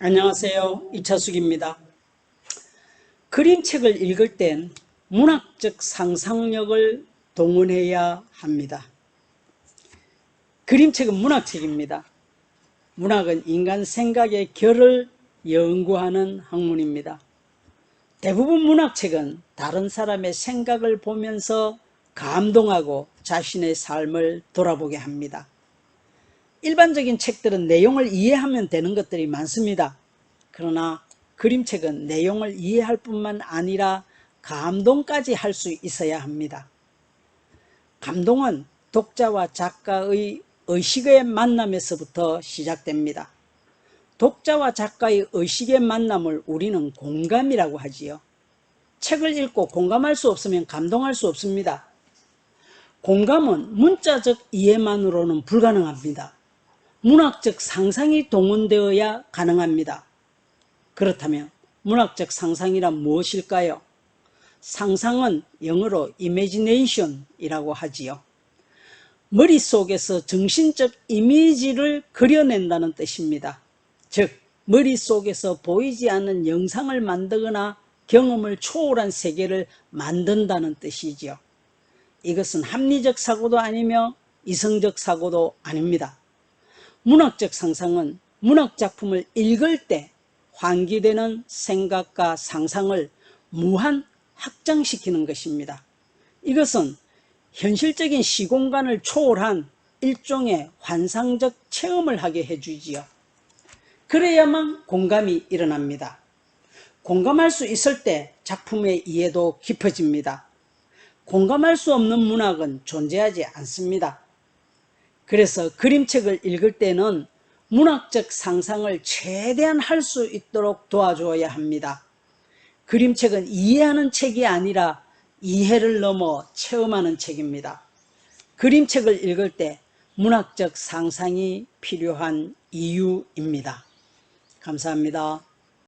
안녕하세요. 이차숙입니다. 그림책을 읽을 땐 문학적 상상력을 동원해야 합니다. 그림책은 문학책입니다. 문학은 인간 생각의 결을 연구하는 학문입니다. 대부분 문학책은 다른 사람의 생각을 보면서 감동하고 자신의 삶을 돌아보게 합니다. 일반적인 책들은 내용을 이해하면 되는 것들이 많습니다. 그러나 그림책은 내용을 이해할 뿐만 아니라 감동까지 할 수 있어야 합니다. 감동은 독자와 작가의 의식의 만남에서부터 시작됩니다. 독자와 작가의 의식의 만남을 우리는 공감이라고 하지요. 책을 읽고 공감할 수 없으면 감동할 수 없습니다. 공감은 문자적 이해만으로는 불가능합니다. 문학적 상상이 동원되어야 가능합니다. 그렇다면 문학적 상상이란 무엇일까요? 상상은 영어로 imagination이라고 하지요. 머릿속에서 정신적 이미지를 그려낸다는 뜻입니다. 즉, 머릿속에서 보이지 않는 영상을 만들거나 경험을 초월한 세계를 만든다는 뜻이지요. 이것은 합리적 사고도 아니며 이성적 사고도 아닙니다. 문학적 상상은 문학 작품을 읽을 때 환기되는 생각과 상상을 무한 확장시키는 것입니다. 이것은 현실적인 시공간을 초월한 일종의 환상적 체험을 하게 해주지요. 그래야만 공감이 일어납니다. 공감할 수 있을 때 작품의 이해도 깊어집니다. 공감할 수 없는 문학은 존재하지 않습니다. 그래서 그림책을 읽을 때는 문학적 상상을 최대한 할 수 있도록 도와줘야 합니다. 그림책은 이해하는 책이 아니라 이해를 넘어 체험하는 책입니다. 그림책을 읽을 때 문학적 상상이 필요한 이유입니다. 감사합니다.